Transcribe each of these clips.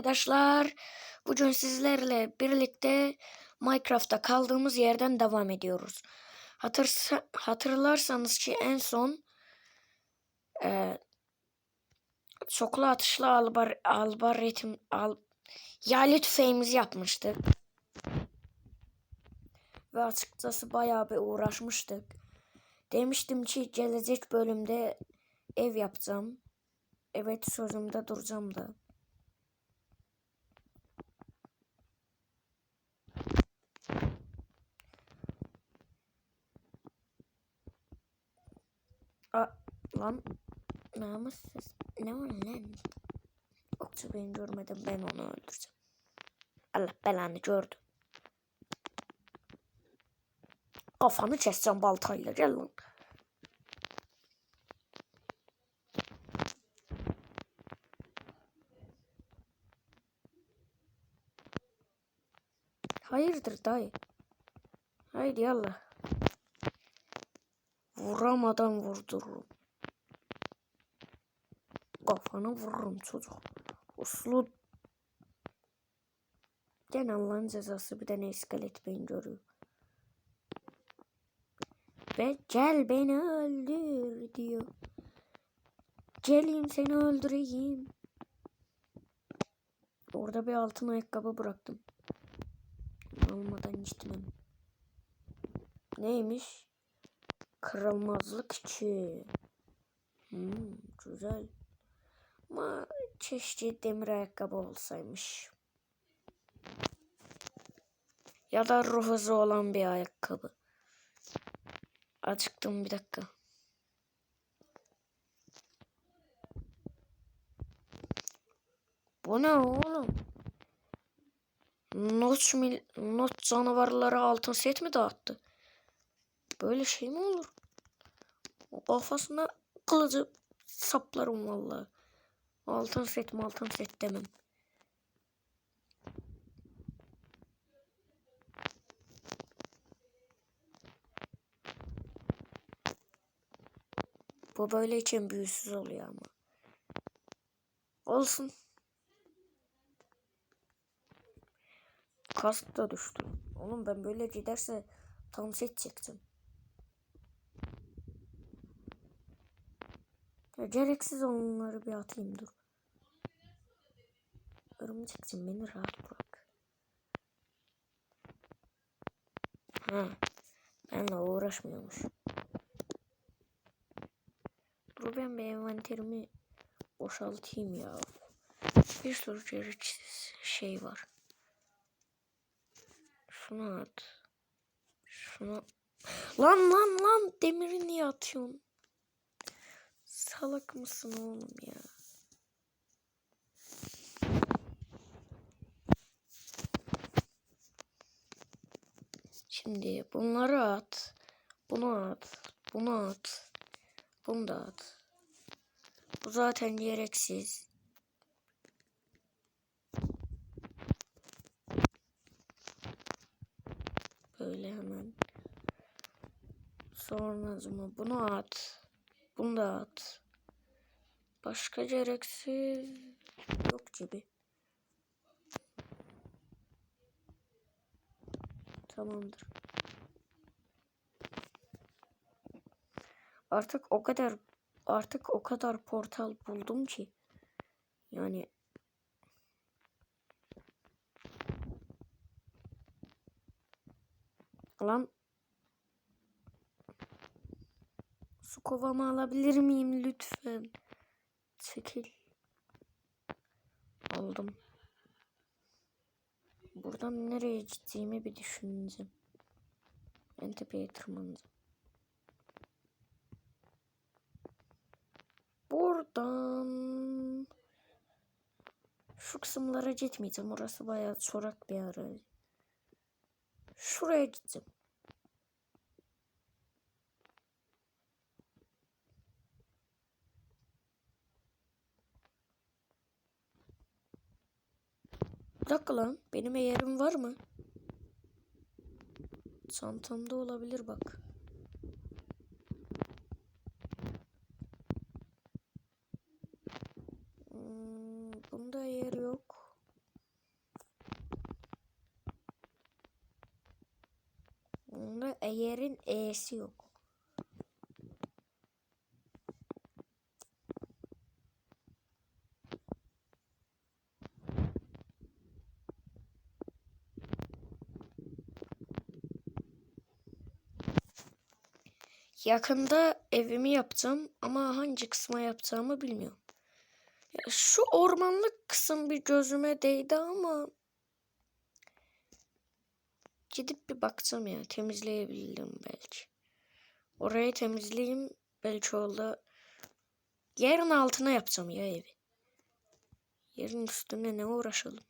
arkadaşlar. Bugün sizlerle birlikte Minecraft'ta kaldığımız yerden devam ediyoruz. Hatırsa, hatırlarsanız ki en son e, çoklu atışlı albar, albaretim, al, yaylı tüfeğimizi yapmıştık. Ve açıkçası bayağı bir uğraşmıştık. Demiştim ki gelecek bölümde ev yapacağım. Evet sözümde duracağım da. Lan namussuz ne var lan? Yoksa beni görmedim ben onu öldüreceğim. Allah belanı gördü. Kafanı keseceğim baltayla gel lan. Hayırdır dayı? Haydi yallah. Vuramadan vurdururum. Kafanı vururum çocuk. Uslu. Gene Allah'ın cezası bir tane iskelet beni görüyor. Ve gel beni öldür diyor. Geleyim seni öldüreyim. Orada bir altın ayakkabı bıraktım. Almadan gitmem. Neymiş? Kırılmazlık içi. Hmm, güzel. Ama çeşitli demir ayakkabı olsaymış. Ya da ruh hızı olan bir ayakkabı. Acıktım bir dakika. Bu ne oğlum? Not, mil, not canavarlara altın set mi dağıttı? Böyle şey mi olur? O kafasına kılıcı saplarım vallahi. Altın set mi altın set demem. Bu böyle için büyüsüz oluyor ama. Olsun. Kask da düştü. Oğlum ben böyle giderse tam set çekeceğim. Ya gereksiz onları bir atayım dur. Örümceksin beni rahat bırak. Ha. Benle uğraşmıyormuş. Dur ben bir envanterimi boşaltayım ya. Bir sürü gereksiz şey var. Şunu at. Şunu. Lan lan lan demiri niye atıyorsun? Salak mısın oğlum ya? Şimdi bunları at. Bunu at. Bunu at. Bunu da at. Bu zaten gereksiz. Böyle hemen. Sonra bunu at. Bunu da at. Başka gereksiz yok gibi. Tamamdır. Artık o kadar artık o kadar portal buldum ki yani lan su kovamı alabilir miyim lütfen? Çekil. Aldım. Buradan nereye gideceğimi bir düşüneceğim. En tepeye tırmanacağım. Buradan şu kısımlara gitmeyeceğim. Orası bayağı çorak bir arazi. Şuraya gideceğim. dakika lan. Benim yerim var mı? Çantamda olabilir bak. Hmm, bunda yer yok. Bunda yerin e'si yok. Yakında evimi yapacağım ama hangi kısma yapacağımı bilmiyorum. Ya şu ormanlık kısım bir gözüme değdi ama gidip bir bakacağım ya temizleyebilirim belki. Orayı temizleyeyim belki orada yerin altına yapacağım ya evi. Yerin üstüne ne uğraşalım.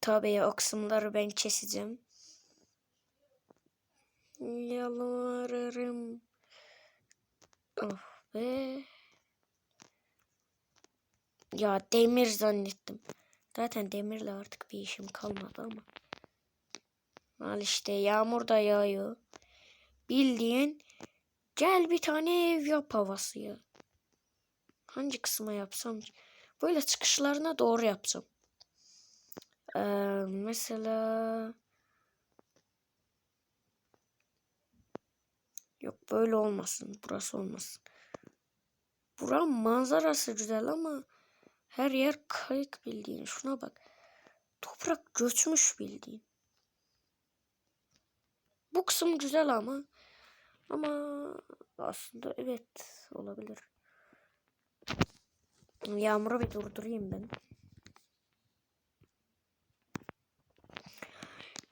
Tabii o kısımları ben keseceğim. Yalvarırım. Oh be. Ya demir zannettim. Zaten demirle artık bir işim kalmadı ama. Al işte yağmur da yağıyor. Bildiğin gel bir tane ev yap havası ya. Hangi kısma yapsam? Böyle çıkışlarına doğru yapacağım. Ee, mesela Yok böyle olmasın. Burası olmasın. Buranın manzarası güzel ama her yer kayık bildiğin. Şuna bak. Toprak göçmüş bildiğin. Bu kısım güzel ama ama aslında evet olabilir. Yağmuru bir durdurayım ben.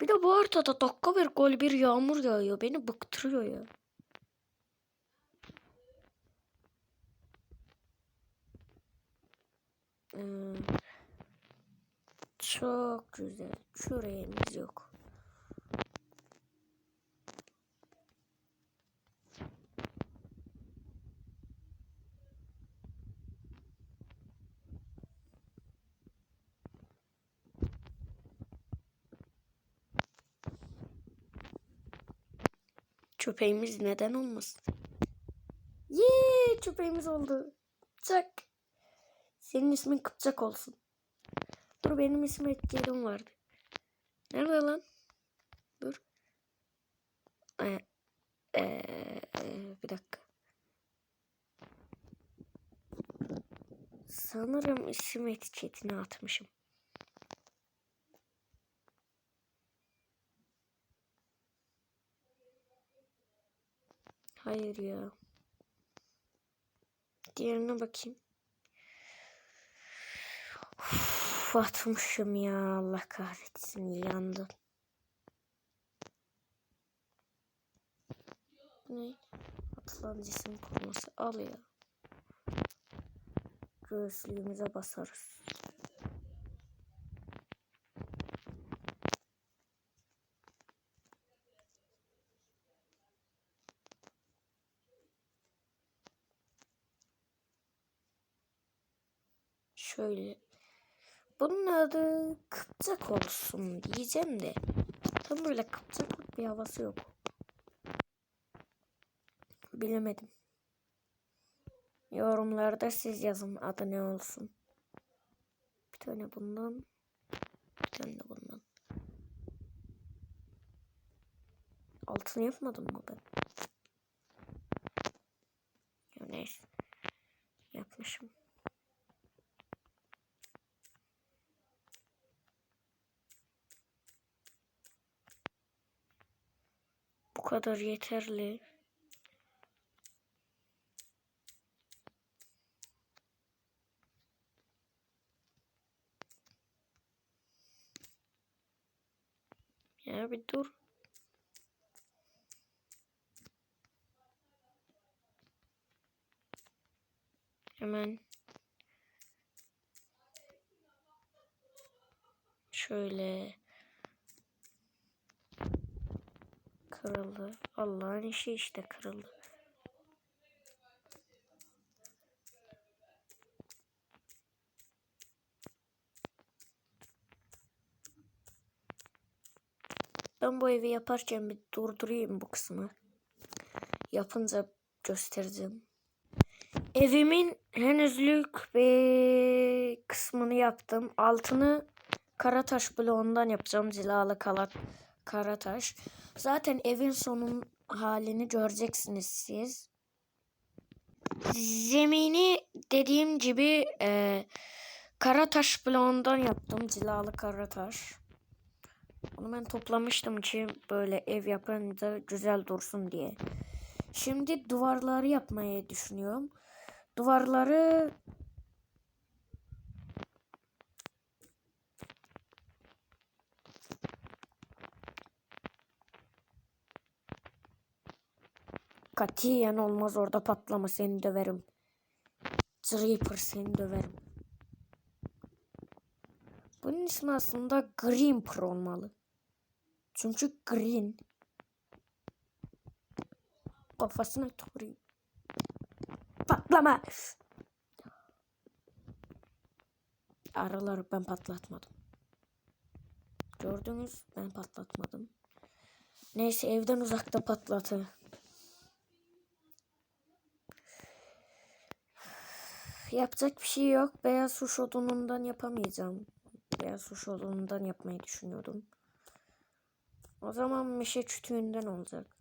Bir de bu haritada dakika bir gol bir yağmur yağıyor. Beni bıktırıyor ya. Çok güzel. Küreğimiz yok. Köpeğimiz neden olmasın? Yee köpeğimiz oldu. Çak. Senin ismin Kıpçak olsun. Dur benim ismim Etkerim vardı. Nerede lan? Dur. Ee, ee, bir dakika. Sanırım isim etiketini atmışım. Hayır ya. Diğerine bakayım. Uf, atmışım ya Allah kahretsin yandı. Ne? Atılan koruması al ya. Basarız. Şöyle. Bunun adı Kıpçak olsun diyeceğim de. Tam böyle Kıpçaklık bir havası yok. Bilemedim. Yorumlarda siz yazın adı ne olsun. Bir tane bundan. Bir tane de bundan. Altını yapmadım mı ben? Ya neyse. Yapmışım. Kadar yeterli. Ya bir dur. Hemen şöyle kırıldı. Allah'ın işi işte kırıldı. Ben bu evi yaparken bir durdurayım bu kısmı. Yapınca göstereceğim. Evimin henüzlük bir kısmını yaptım. Altını kara taş bloğundan yapacağım. Cilalı kalan Karataş. Zaten evin sonun halini göreceksiniz siz. Zemini dediğim gibi e, Karataş bloğundan yaptım. Cilalı Karataş. Onu ben toplamıştım ki böyle ev yapınca güzel dursun diye. Şimdi duvarları yapmayı düşünüyorum. Duvarları katiyen olmaz orada patlama seni döverim. Reaper seni döverim. Bunun ismi aslında Grimper olmalı. Çünkü green. Kafasına tüküreyim. Patlama. Araları ben patlatmadım. Gördünüz ben patlatmadım. Neyse evden uzakta patlatı. Yapacak bir şey yok. Beyaz huş odunundan yapamayacağım. Beyaz huş odunundan yapmayı düşünüyordum. O zaman meşe çütüğünden olacak.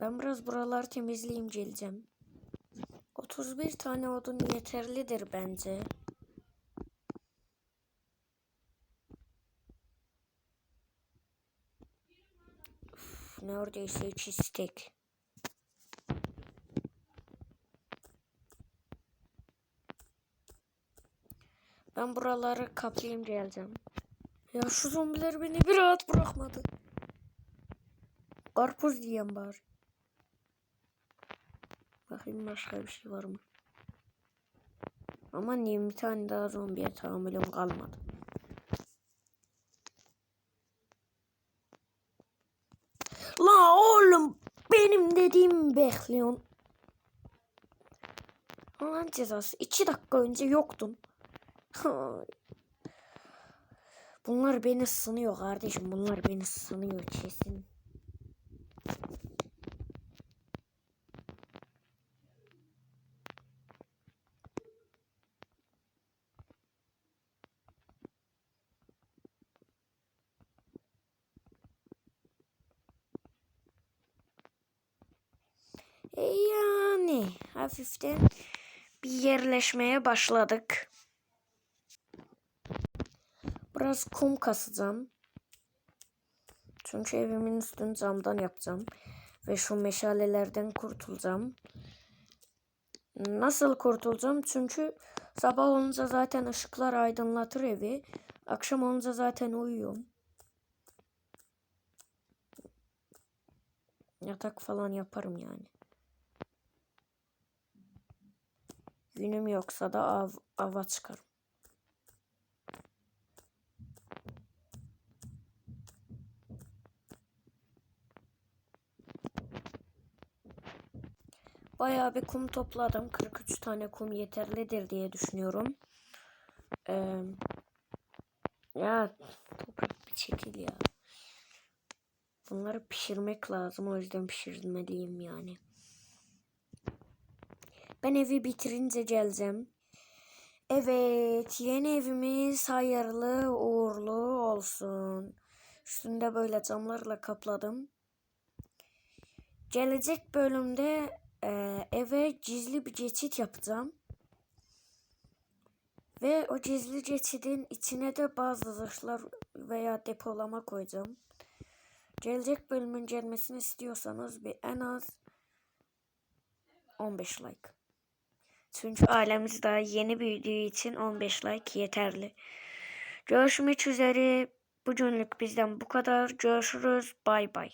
Ben biraz buraları temizleyeyim geleceğim. 31 tane odun yeterlidir bence. Uf, neredeyse iki istek. Ben buraları kaplayayım geleceğim. Ya şu zombiler beni bir rahat bırakmadı. Karpuz diyeyim bari. Bakayım başka bir şey var mı? Diyeyim bir tane daha zombiye tahammülüm kalmadı. La oğlum benim dediğimi bekliyorsun. Allah'ın cezası. iki dakika önce yoktun. Bunlar beni sınıyor kardeşim. Bunlar beni sınıyor kesin. Yani hafiften bir yerleşmeye başladık. Biraz kum kasacağım. Çünkü evimin üstünü camdan yapacağım. Ve şu meşalelerden kurtulacağım. Nasıl kurtulacağım? Çünkü sabah olunca zaten ışıklar aydınlatır evi. Akşam olunca zaten uyuyorum. Yatak falan yaparım yani. Günüm yoksa da av, ava çıkarım. Bayağı bir kum topladım. 43 tane kum yeterlidir diye düşünüyorum. Ee, ya toprak bir çekil ya. Bunları pişirmek lazım. O yüzden pişirmeliyim yani. Ben evi bitirince geleceğim. Evet, yeni evimiz hayırlı uğurlu olsun. Üstünde böyle camlarla kapladım. Gelecek bölümde e, eve gizli bir geçit yapacağım. Ve o gizli geçidin içine de bazı zırhlar veya depolama koyacağım. Gelecek bölümün gelmesini istiyorsanız bir en az 15 like. Çünkü ailemiz daha yeni büyüdüğü için 15 like yeterli. Görüşmek üzere. Bugünlük bizden bu kadar. Görüşürüz. Bay bay.